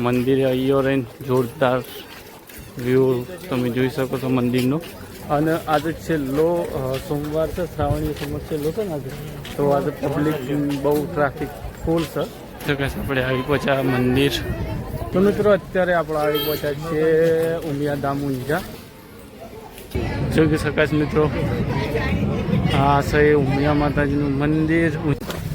મંદિરે અહીંયા રહીને જોરદાર વ્યૂ તમે જોઈ શકો છો મંદિરનો. અને આજે છેલ્લો સોમવાર છે, શ્રાવણીય સોમવાર છેલ્લો છે ને આજે? તો આજે પબ્લિક બહુ ટ્રાફિક ફૂલ છે. તો કે આપણે આવી પહોંચ્યા મંદિર. તો મિત્રો અત્યારે આપણે આવી પહોંચ્યા છીએ ઉમિયાધામ ઊંઝા. જોઈ શકાશ મિત્રો? આ છે ઉમિયા માતાજીનું મંદિર.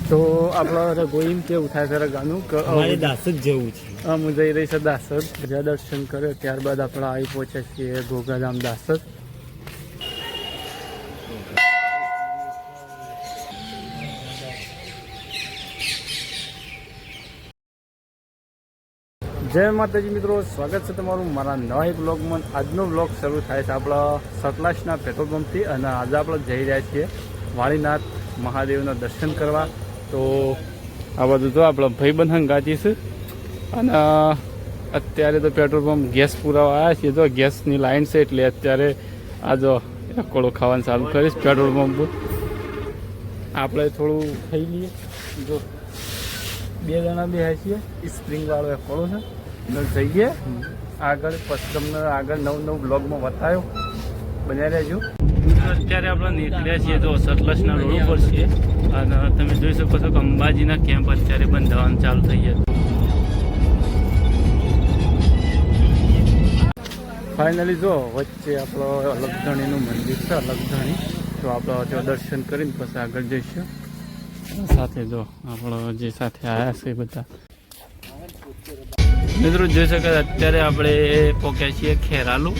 તો આપણે ગોઈમ કેવું થાય ત્યારે ગાનું કે અમારે દાસ જવું છે. આમ જઈ રહી છે દાસદ. જ્યાં દર્શન કરે ત્યારબાદ આપણે આવી પહોંચ્યા છીએ ગોગાધામ દાસર જય માતાજી મિત્રો સ્વાગત છે તમારું મારા નવા એક બ્લોગમાં આજનો બ્લોગ શરૂ થાય છે આપણા સતલાસના પેટ્રોલ પંપથી અને આજે આપણે જઈ રહ્યા છીએ વાળીનાથ મહાદેવના દર્શન કરવા. તો આ બધું તો આપણા ભાઈબંધ હંગાતી છે. અને અત્યારે તો પેટ્રોલ પંપ ગેસ પુરાવા આવ્યા છીએ. તો ગેસની લાઇન છે એટલે અત્યારે આ જો એકોળો ખાવાનું ચાલુ કરીશ પેટ્રોલ પંપ આપણે થોડું ખાઈ લઈએ. જો બે જણા બે છીએ. સ્પ્રિંગવાળો એકોળો છે. થઈ જઈએ. આગળ પછી તમને આગળ નવ નવ બ્લોગમાં બતાવ્યો. બન્યા રહેજો. અત્યારે આપણે નીકળ્યા છીએ તો સતલજના રોડ ઉપર છીએ. અને તમે જોઈ શકો છો કે અંબાજીના કેમ્પ અત્યારે બંધ થવાનું ચાલુ થઈ ગયા. ફાઇનલી જો વચ્ચે આપણો અલગધણીનું મંદિર છે, અલગધણી. તો આપણે ત્યાં દર્શન કરીને પછી આગળ જઈશું. સાથે જો આપણો જે સાથે આવ્યા છે બધા. મિત્રો જોઈ શકાય અત્યારે આપણે પોક્યા છીએ ખેરાલુ.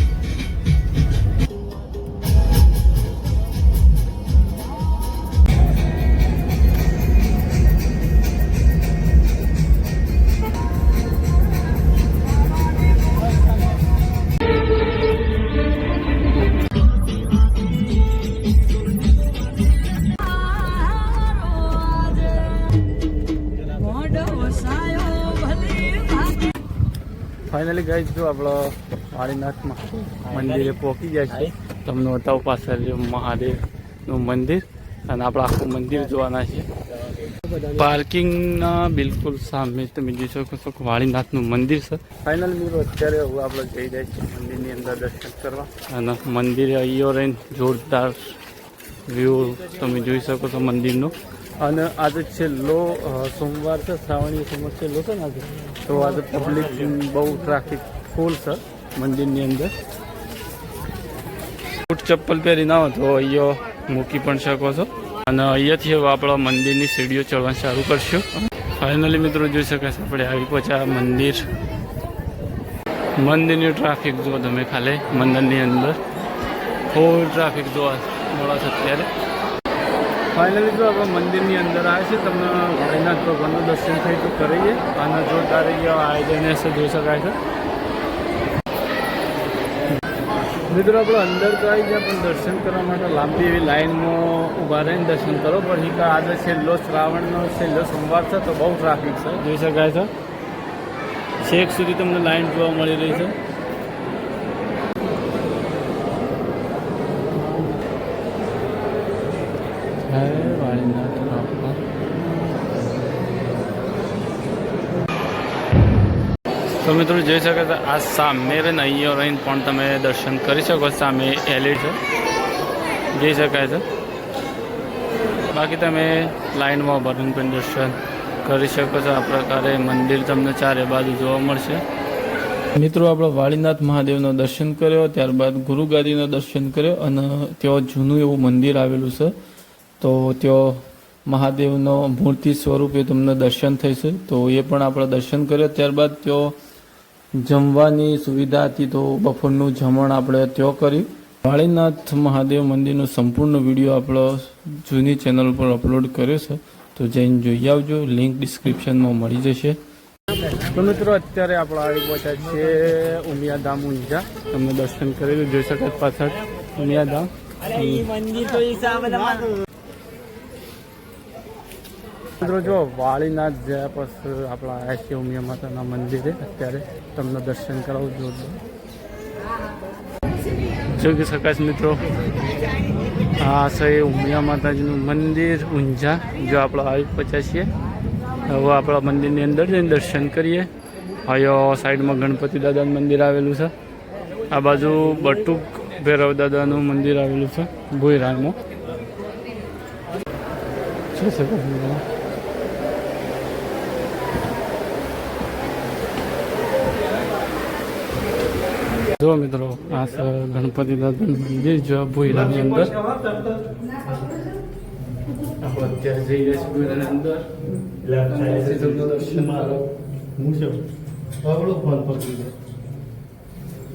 ફાઇનલી ગાઈઝ જો આપણો વાળીનાથમાં મંદિરે પહોંચી જાય છે તમને બતાવું પાછળ મહાદેવનું મંદિર અને આપણે આખું મંદિર જોવાના છે પાર્કિંગના બિલકુલ સામે તમે જોઈ શકો છો કે વાળીનાથનું મંદિર છે. ફાઇનલ મિત્રો અત્યારે હવે આપણે જઈ રહ્યા છીએ મંદિરની અંદર દર્શન કરવા. અને મંદિરે અહીંયા રહીને જોરદાર વ્યૂ તમે જોઈ શકો છો મંદિરનો. અને આજે છેલ્લો સોમવાર છે શ્રાવણીય સોમવાર છેલ્લો છે ને આજે? તો આજે પબ્લિક બહુ ટ્રાફિક ફૂલ છે મંદિરની અંદર. બૂટ ચપ્પલ પહેરી ના તો અહીંયા મૂકી પણ શકો છો. અને અહીંયાથી હવે આપણા મંદિરની સીડીઓ ચડવાનું ચાલુ કરશું. ફાઇનલી મિત્રો જોઈ શકાય છે આપણે આવી પહોંચ્યા મંદિર. મંદિરની ટ્રાફિક જુઓ તમે ખાલી મંદિરની અંદર. ફૂલ ટ્રાફિક જોવા છે અત્યારે ફાઇનલી જો આપણે મંદિરની અંદર આવે છે, તમને ભાઈનાથ ભગવાનનું દર્શન થઈ તો કરીએ. અને જોરદાર આયોજન હશે જોઈ શકાય છે. મિત્રો, આપણે અંદર તો આવી ગયા, પણ દર્શન કરવા માટે લાંબી એવી લાઈનમાં ઊભા રહીને દર્શન કરો. પછી કે આજે છેલ્લો શ્રાવણનો છેલ્લો સોમવાર છે, તો બહુ ટ્રાફિક છે. જોઈ શકાય છે? છેક સુધી તમને લાઈન જોવા મળી રહી છે. મિત્રો જોઈ શકો છો, આ સામે રહીને અહીંયા રહીને પણ તમે દર્શન કરી શકો સામે એલિડ છે. જઈ શકાય છે. બાકી તમે લાઇનમાં ભરીને પણ દર્શન કરી શકો છો. આ પ્રકારે મંદિર તમને ચારે બાજુ જોવા મળશે. મિત્રો, આપણે વાળીનાથ મહાદેવનો દર્શન કર્યો, ત્યારબાદ ગુરુગાદીનો દર્શન કર્યો અને ત્યાં જૂનું એવું મંદિર આવેલું છે. તો ત્યાં મહાદેવનો મૂર્તિ સ્વરૂપે તમને દર્શન થશે. તો એ પણ આપણે દર્શન કર્યો. ત્યારબાદ ત્યાં જમવાની સુવિધાથી તો બપોરનું જમણ આપણે ત્યાં કર્યું વાળીનાથ મહાદેવ મંદિરનો સંપૂર્ણ વીડિયો આપણો જૂની ચેનલ પર અપલોડ કર્યો છે. તો જઈને જોઈ આવજો. લિંક ડિસ્ક્રિપ્શનમાં મળી જશે. તો મિત્રો અત્યારે આપણે આવી પહોંચ્યા છીએ ઉમિયાધામ ઊંઝા. તમને દર્શન કરેલું જોઈ શકાય પાછળ. ઉમિયાધામ. મંદિર તો હિસાબ મિત્રો, જો વાળીનાથ જયા પછી આપણા છીએ ઉમિયા માતાના મંદિરે અત્યારે તમને દર્શન કરાવું જો શકાય છે મિત્રો, આ છે ઉમિયા માતાજીનું મંદિર ઊંઝા, જો આપણે આવી પહોંચ્યા છીએ. હવે આપણા મંદિરની અંદર જઈને દર્શન કરીએ. અહીંયા સાઈડમાં ગણપતિ દાદાનું મંદિર આવેલું છે. આ બાજુ બટુક ભૈરવ દાદાનું મંદિર આવેલું છે, ભોયરામાં. શું છો જો મિત્રો આ ગણપતિ દાદાનું મંદિર જો ભોયરાની અંદર. આપણે અત્યારે જઈ રહ્યા છીએ ભોયરાની અંદર. દર્શન કરો.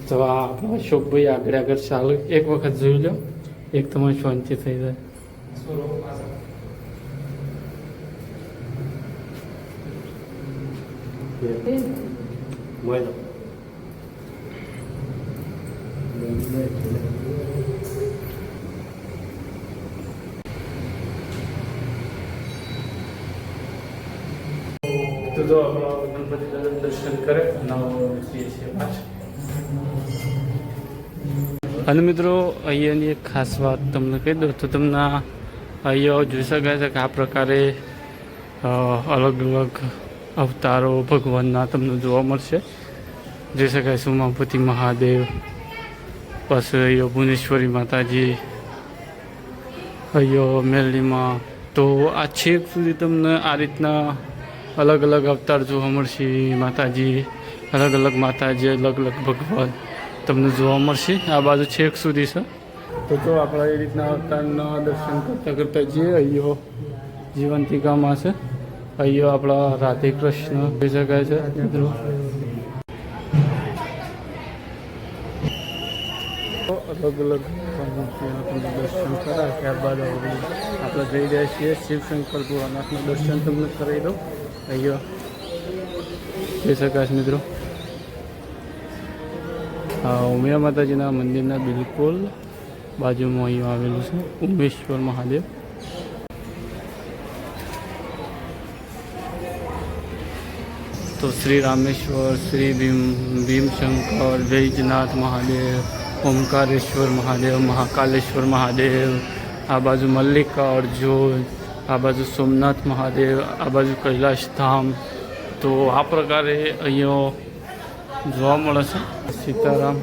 તો આ આપણો અશોકભાઈ આગળ આગળ ચાલુ. એક વખત જોઈ લો. એક તમારી શાંતિ થઈ જાય. Bueno. તો જો ગણપતિ દર્શન કરે અને છીએ પાછા. અને મિત્રો, અહીંયાની એક ખાસ વાત તમને કહી દઉં, તો તમને અહીંયા જોઈ શકાય છે કે આ પ્રકારે અલગ અલગ અવતારો ભગવાનના તમને જોવા મળશે. જોઈ શકાય સુમાપતિ મહાદેવ પછી અહીંયા ભુવનેશ્વરી માતાજી અહીંયા મેરડીમાં તો આ છેક સુધી તમને આ રીતના અલગ અલગ અવતાર જોવા મળશે. માતાજી, અલગ અલગ માતાજી, અલગ અલગ ભગવાન તમને જોવા મળશે. આ બાજુ છેક સુધી છે. તો જો આપણે એ રીતના અવતારના દર્શન કરતા કરતા જઈએ અહીંયો જીવંતિકામાં છે અહીંયા આપણા રાધે કૃષ્ણ જોઈ શકાય છે, મિત્રો. અલગ અલગ દર્શન કરાય, ત્યારબાદ આપણે જઈ રહ્યા છીએ શિવશંકર ભોળાનાથના દર્શન તમને કરાવી દઉં. અહીંયા. જય શકાશ મિત્રો. હા ઉમિયા માતાજીના મંદિરના બિલકુલ બાજુમાં અહીં આવેલું છે, ઉમેશ્વર મહાદેવ. તો શ્રી રામેશ્વર, શ્રી ભીમ, ભીમશંકર વૈજનાથ મહાદેવ ઓમકારેશ્વર મહાદેવ, મહાકાલેશ્વર મહાદેવ, આ બાજુ મલ્લિકા અર્જુન, આ બાજુ સોમનાથ મહાદેવ, આ બાજુ કૈલાશ ધામ. તો આ પ્રકારે અહીંયા જોવા મળે છે. સીતારામ.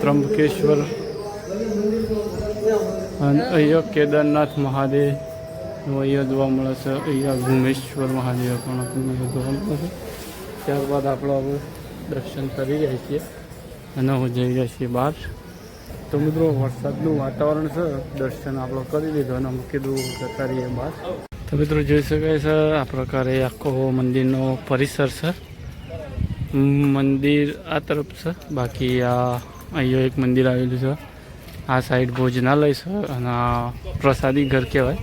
ત્રંબકેશ્વર અને અહીંયા કેદારનાથ મહાદેવ. અહીંયા જોવા મળે છે. અહીંયા ભૂમેશ્વર મહાદેવ પણ જોવા મળે છે. ત્યારબાદ આપણે હવે દર્શન કરી રહ્યા છીએ અને હું જઈ રહ્યા છીએ બહાર. તો મિત્રો, વરસાદનું વાતાવરણ છે, દર્શન આપણે કરી લીધું અને અમે કીધું જતા રહીએ બહાર. તો મિત્રો, જોઈ શકાય છે, આ પ્રકારે આખો મંદિરનો પરિસર છે. મંદિર આ તરફ છે, બાકી આ અહીંયા એક મંદિર આવેલું છે. આ સાઈડ ભોજનાલય છે અને આ પ્રસાદી ઘર કહેવાય.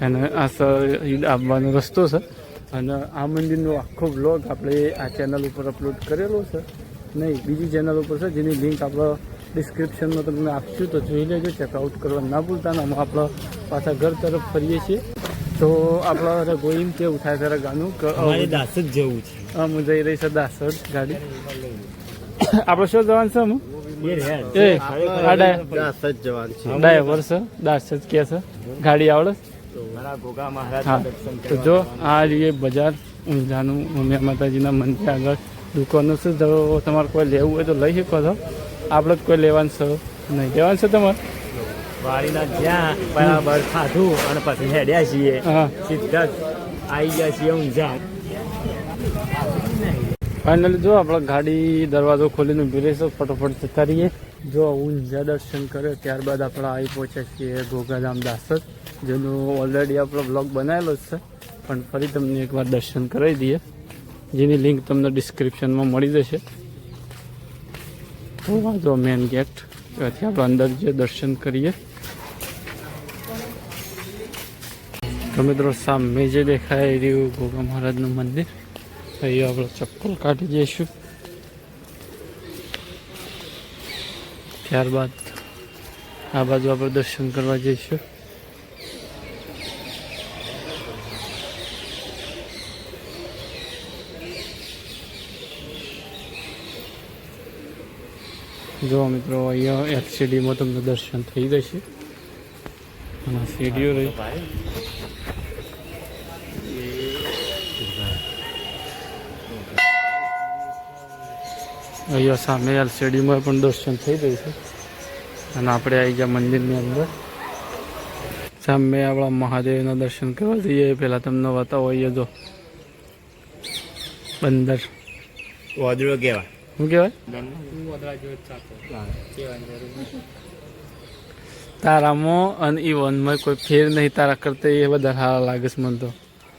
અને આ સ- આવવાનો રસ્તો છે. અને આ મંદિરનો આખો બ્લોગ આપણે આ ચેનલ ઉપર અપલોડ કરેલો છે. નહીં બીજી ચેનલ ઉપર છે જેની લિંક આપણે ડિસ્ક્રિપ્શનમાં તમને આપશું તો જોઈ લેજો ચેકઆઉટ કરવા ના ભૂલતા ને અમે આપણે પાછા ઘર તરફ ફરીએ છીએ. તો આપણે ગોઈમ કેવું થાય ત્યારે ગાનું કે અમારે જવું છે. હું જઈ રહી છે દાસર ગાડી. આપણે શું જવાનું છે હું એ રે એ આ ડાય દાસ જ જવાનું છે. ડ્રાઈવર છે દાસ જ કે છે. ગાડી આવડે? હા તો જો આ રીએ બજાર ઊંઝાનું ઉમિયા માતાજીના મંદિર આગળ દુકાનો છે જો તમારે કોઈ લેવું હોય તો લઈ શકો છો. આપણે જ કોઈ લેવાનું છે નહીં લેવાનું છે તમારે? વાડીના જ્યાં બરાબર ખાધું અને પછી હેડ્યા છીએ સીધા આવી ગયા છીએ ઊંઝા. ફાઇનલી જો આપણે ગાડી દરવાજો ખોલીને ઊભી રહીશું ફટોફટ જતા રહીએ. જો ઊંઝા દર્શન કરે, ત્યારબાદ આપણે આવી પહોંચ્યા છીએ ગોગાધામ દાસર, જેનો ઓલરેડી આપણો બ્લોગ બનાવેલો છે. પણ ફરી તમને એકવાર દર્શન કરાવી દઈએ. જેની લિંક તમને ડિસ્ક્રિપ્શનમાં મળી જશે. તો વાંધો મેન ગેટ ત્યાંથી આપણે અંદર જે દર્શન કરીએ. તો મિત્રો, સામે જે દેખાય રહ્યું ગોગા મહારાજનું મંદિર અહીંયા આપણે ચપ્પલ કાઢી જઈશું. ત્યારબાદ આ બાજુ આપણે દર્શન કરવા જઈશું. જો મિત્રો, અહીંયા એલસીડીમાં તમને દર્શન થઈ જશે. અને સીડીઓ રહી. અહીંયા સામે એલસીડીમાં પણ દર્શન થઈ ગયું છે. અને આપણે આવી ગયા મંદિરની અંદર. સામે આપણા મહાદેવના દર્શન કરવા જઈએ. પહેલાં તમને બતાવો અહીંયા જો બંદર. વાદળો કહેવાય શું કહેવાય? તારામાં અને ઈ વનમાં કોઈ ફેર નહીં તારા કરતા એ બધા સારા લાગે છે મને તો.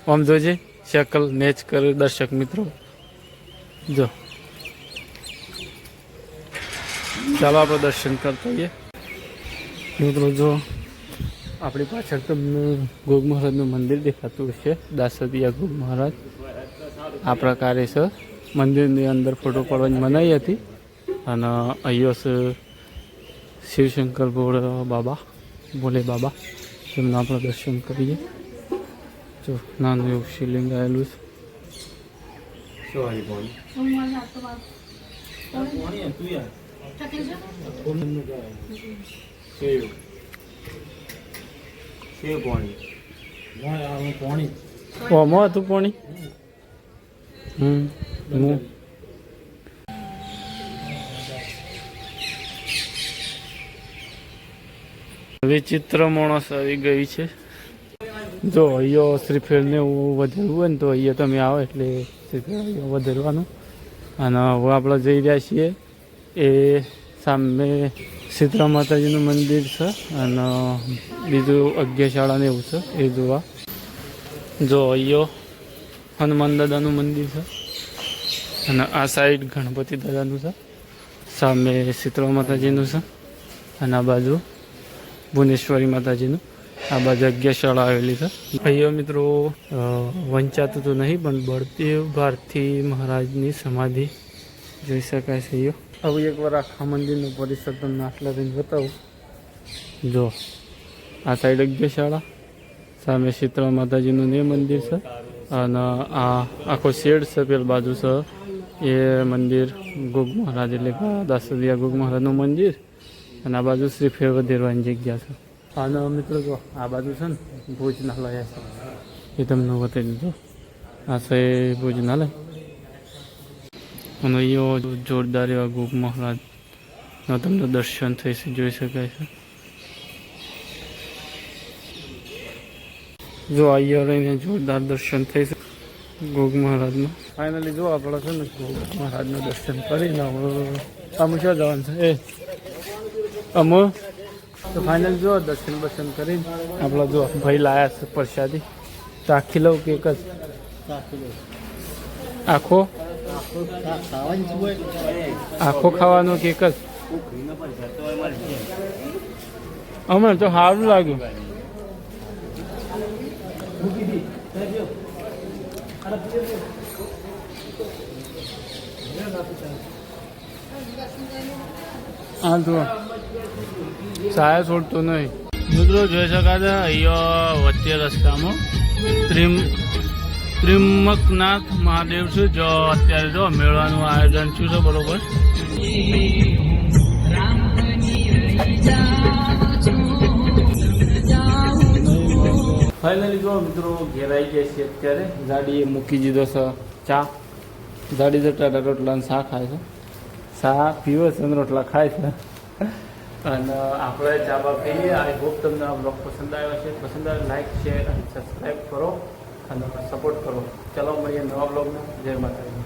આમ જોજે શકલ મેચ કર દર્શક મિત્રો. જો. ચાલો આપણે દર્શન કરતા હોઈએ મિત્રો જો આપણી પાછળ તમને ગોગ મહારાજનું મંદિર દેખાતું હશે દાસદિયા ગોગ મહારાજ. આ પ્રકારે છે મંદિરની અંદર ફોટો પાડવાની મનાઈ હતી. અને અહીંયા શિવશંકર ભોળ બાબા ભોલે બાબા. તેમના આપણે દર્શન કરીએ. જો નાનું એવું શિવલિંગ આવેલું છે. સોરી બોલ? સેવ. સેવ પાણી. ઓમાં હતું પાણી? હમ હું. વિચિત્ર માણસ આવી ગઈ છે. જો અહીંયા શ્રીફળ ને એવું વધારવું હોય ને તો અહીંયા તમે આવો એટલે શ્રીફળ અહીંયા વધારવાનું. અને હવે આપણે જઈ રહ્યા છીએ. એ સામે સીતરા માતાજીનું મંદિર છે અને બીજું અજ્ઞશાળાને એવું છે, એ જોવા. જો અહીંયો હનુમાન દાદાનું મંદિર છે અને આ સાઈડ ગણપતિ દાદાનું છે, સામે શીતળા માતાજીનું છે અને આ બાજુ ભુવનેશ્વરી માતાજીનું. આ બાજુ અજ્ઞશાળા આવેલી છે. અહીંયા મિત્રો વંચાતું તો નહીં, પણ બળદેવ ભારતી મહારાજની સમાધિ જોઈ શકાય છે હવે એકવાર આખા મંદિરનું પરિસર તમને આટલા દિન બતાવું. જો, આ સાઈડ અજ્ઞશાળા સામે શીતળા માતાજીનું ને મંદિર છે. અને આ આખો શેડ છે, પેલ બાજુ છે. એ મંદિર ગોગ મહારાજ એટલે દાસદિયા ગોગ મહારાજનું મંદિર. અને આ બાજુ શ્રી ફેરવધેરવાની જગ્યા છે. અને મિત્રો જો, આ બાજુ છે ને, ભોજનાલય છે. એ તમને બતાવી દીધું. આ છે ભોજનાલય. અને અહીંયા જોરદાર એવા ગોપ મહારાજના તમને દર્શન થઈ જોઈ શકાય છે. જો અહીંયા રહીને જોરદાર દર્શન થઈ છે ગોગ મહારાજનું. ફાઇનલી જો આપણે છે ને ગોગ મહારાજનું દર્શન કરીને અમે શું જવાનું છે? એ. અમો. તો ફાઇનલ જો દર્શન બર્શન કરીને આપણે જો ભાઈ લાયા છે પ્રસાદી. ચાખી લઉં કે એક જ? આખો? આખો ખાવાનો કે એક જ? અમને તો સારું લાગ્યું. હા જુઓ. સાયા છોડતો નહીં. મિત્રો, જોઈ શકાશે અહીંયા વચ્ચે રસ્તામાં. ત્રિમ ત્રિમકનાથ મહાદેવ છે. જો અત્યારે જો મેળાનું આયોજન થયું છે, બરોબર. ફાઇનલી જો મિત્રો ઘેરાઈ ગયા છે અત્યારે. ગાડીએ મૂકી દીધો છે ચા. ગાડી જતા રોટલા શા ખાય છે. શા પીવે છે રોટલા ખાય છે. અને આપણે ચા બા પીએ. આઈ હોપ તમને આ બ્લોગ પસંદ આવ્યો છે પસંદ આવે લાઈક શેર અને સબસ્ક્રાઈબ કરો. અને સપોર્ટ કરો. ચલો મળીએ નવા બ્લોગમાં જય માતાજી.